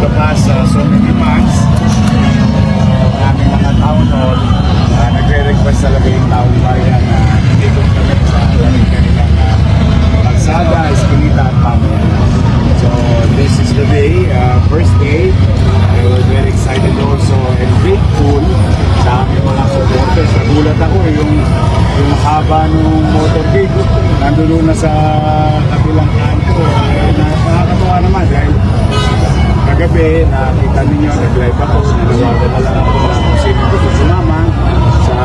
the past uh, so many months, uh, aming mga town hall, uh, nagre-request talaga yung taong bayan na ikot kami sa kanilang uh, kalsada, eskinita at pamayanan. So this is the day, uh, first day. I was very excited also and grateful sa aming mga supporters. Nagulat ako yung yung haba ng motorcade. Nandun na sa kabilang kanto. Eh, nakakatawa naman kagabi nakita ninyo, nag-live ako, nanawagan na lang ako kung sino gusto sumama sa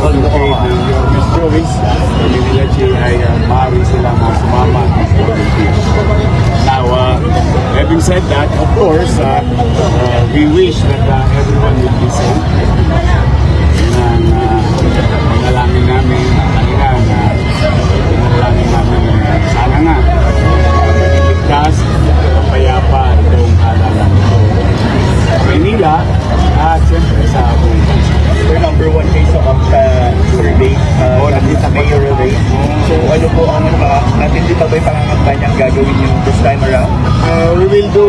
motorcade ng Your Miss Joyce. Sabi nila, Chi, ay uh, maaari sila mga sumama at volunteer. Now, uh, having said that, of course, uh, uh, we wish that uh, everyone will be safe. Ang uh, panalangin namin kanina na panalangin namin na sana nga ligtas,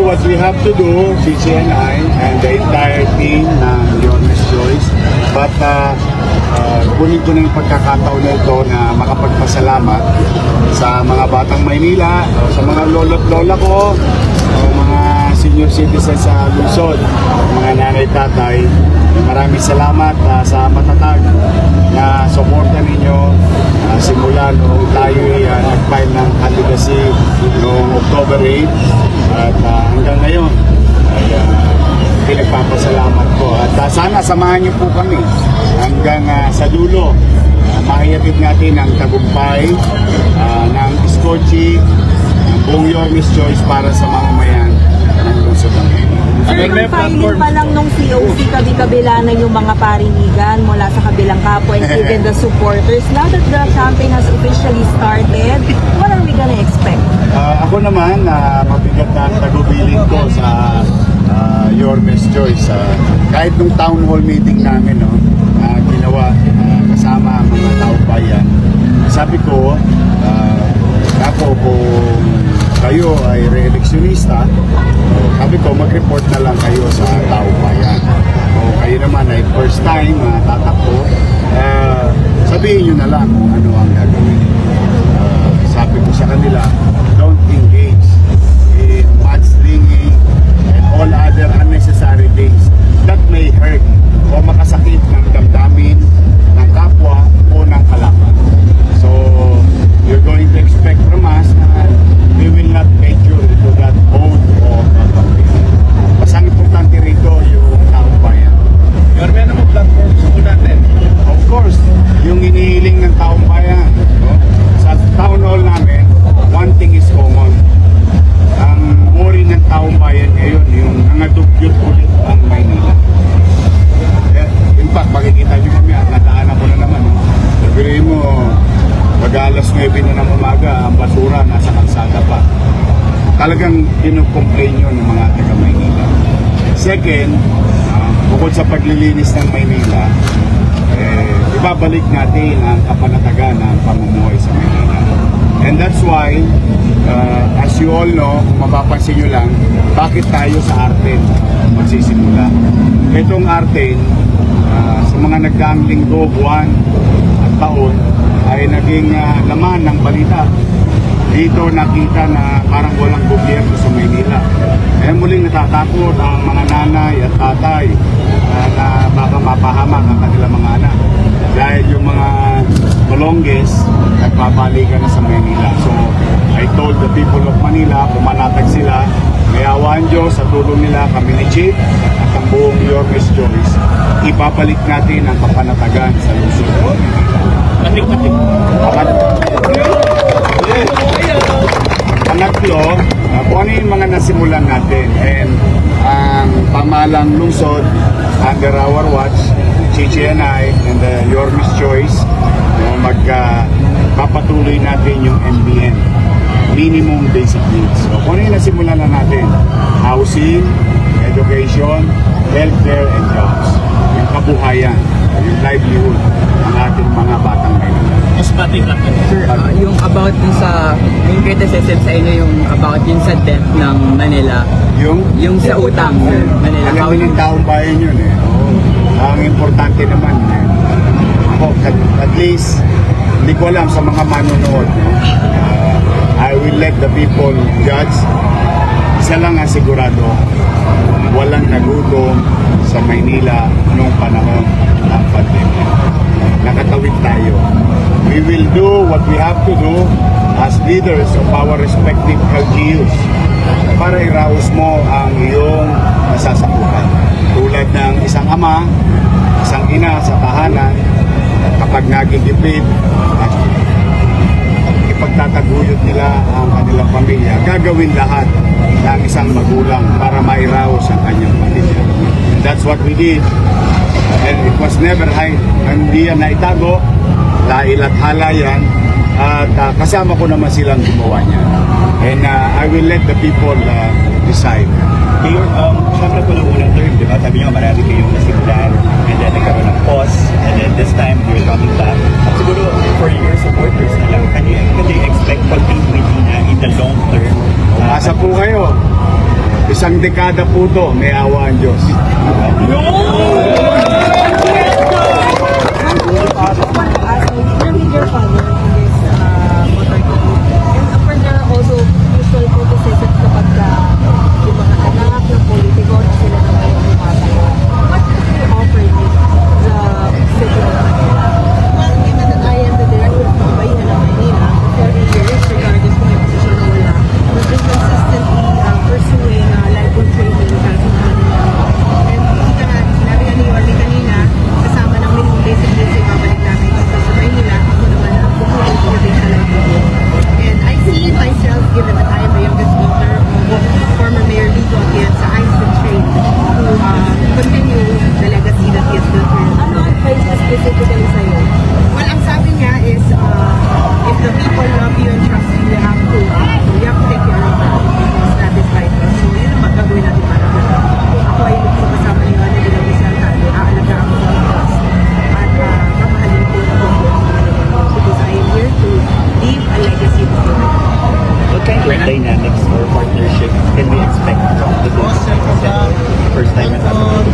what we have to do, Chichi and the entire team ng Miss Joyce. But uh, uh, kunin ko na yung pagkakataon na ito na makapagpasalamat sa mga batang Maynila, sa mga lolo't lola ko, o mga senior citizens sa Luzon, mga nanay tatay. Maraming salamat uh, sa matatag na suporta ninyo uh, simula noong tayo uh, nag-file ng candidacy noong October 8 at uh, hanggang ngayon ay uh, pinagpapasalamat ko at uh, sana samahan niyo po kami hanggang uh, sa dulo uh, maihatid natin ang tagumpay uh, ng Skochi ng buong Your Miss Choice para sa mamamayan ng Luzon ng. Sir, yung filing pa lang nung COC, kabi-kabila na yung mga parinigan mula sa kabilang kapwa and even the supporters. Now that the campaign has officially started, what are gonna expect? Ah, ako naman, na mabigat na ang tagubilin ko sa ah, Your Miss Choice. Ah, kahit nung town hall meeting namin, no, na ginawa ah, kasama ang mga taong bayan, sabi ko, ah, ako kung kayo ay re-electionista, oh, sabi ko mag-report na lang kayo sa taong bayan. O kayo naman ay first time na tatakbo, ah, sabihin nyo na lang kung ano ang gagawin. Sabi ko sa kanila, don't engage in mudslinging and all other unnecessary things that may hurt in fact, makikita nyo mamaya, nadaanan ko na naman. Sabihin mo, pag alas 9 na ng umaga, ang basura nasa kalsada pa. Talagang kinocomplain yun ng mga taga Maynila. Second, ah, bukod sa paglilinis ng Maynila, eh, ibabalik natin ang kapanatagan ng pamumuhay sa Maynila. And that's why, uh, as you all know, kung mapapansin nyo lang, bakit tayo sa Arten magsisimula. Itong Arten, uh, sa mga nagdaang linggo, buwan at taon, ay naging uh, laman ng balita. Dito nakita na parang walang gobyerno sa Maynila. Kaya muling natatakot ang mga nanay at tatay uh, na baka mapahamak ang kanilang mga anak. Dahil yung mga Malonges nagpapalikan na sa Manila. So, I told the people of Manila, pumanatag sila, may awaan Diyos sa tulong nila kami ni Chief at ang buong Your Miss Joyce. Ibabalik natin ang kapanatagan sa Luzon. Patik-patik. Pangatlo, uh, kung ano yung mga nasimulan natin and ang pamalang lungsod under our watch, Chichi and I and uh, Your Miss Choice, no, mag uh, papatuloy natin yung MBN, minimum basic needs. So, kung ano yung nasimulan na natin, housing, education, healthcare, and jobs. Yung kabuhayan, yung livelihood ng ating mga batang Maynila. Mas lang. Sir, ah, yung about dun sa main criticism sa inyo yung about yun sa debt ng Manila, Yung yung sa utang ng Manila. Alam mo ng taong bayan yun eh. Ang importante naman eh. Ako, at, at least, hindi ko alam sa mga manonood. No? I will let the people judge. Isa lang ang sigurado, walang nagutom sa Maynila noong panahon ng pandemya. Nakatawid tayo. We will do what we have to do as leaders of our respective LGUs para iraos mo ang iyong nasasakupan. Tulad ng isang ama, isang ina sa tahanan, kapag nagigipit, at ang kanilang pamilya, gagawin lahat ng isang magulang para mairaos ang kanyang pamilya. And that's what we did. And it was never hide. Hindi yan naitago, dahil at hala yan. At ah, kasama ko naman silang gumawa niya. And ah, I will let the people ah, decide. Mayor, um, syempre po nung unang term, di ba? Sabi niyo marami kayong nasimulan and then nagkaroon ng pause and then this time you're coming back. At siguro for your supporters na lang, can, you, can they expect continuity na the long term? Uh, Asa po kayo. Isang dekada po to, may awa ang Diyos. Where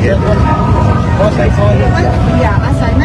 na tayo together? Besides the Well,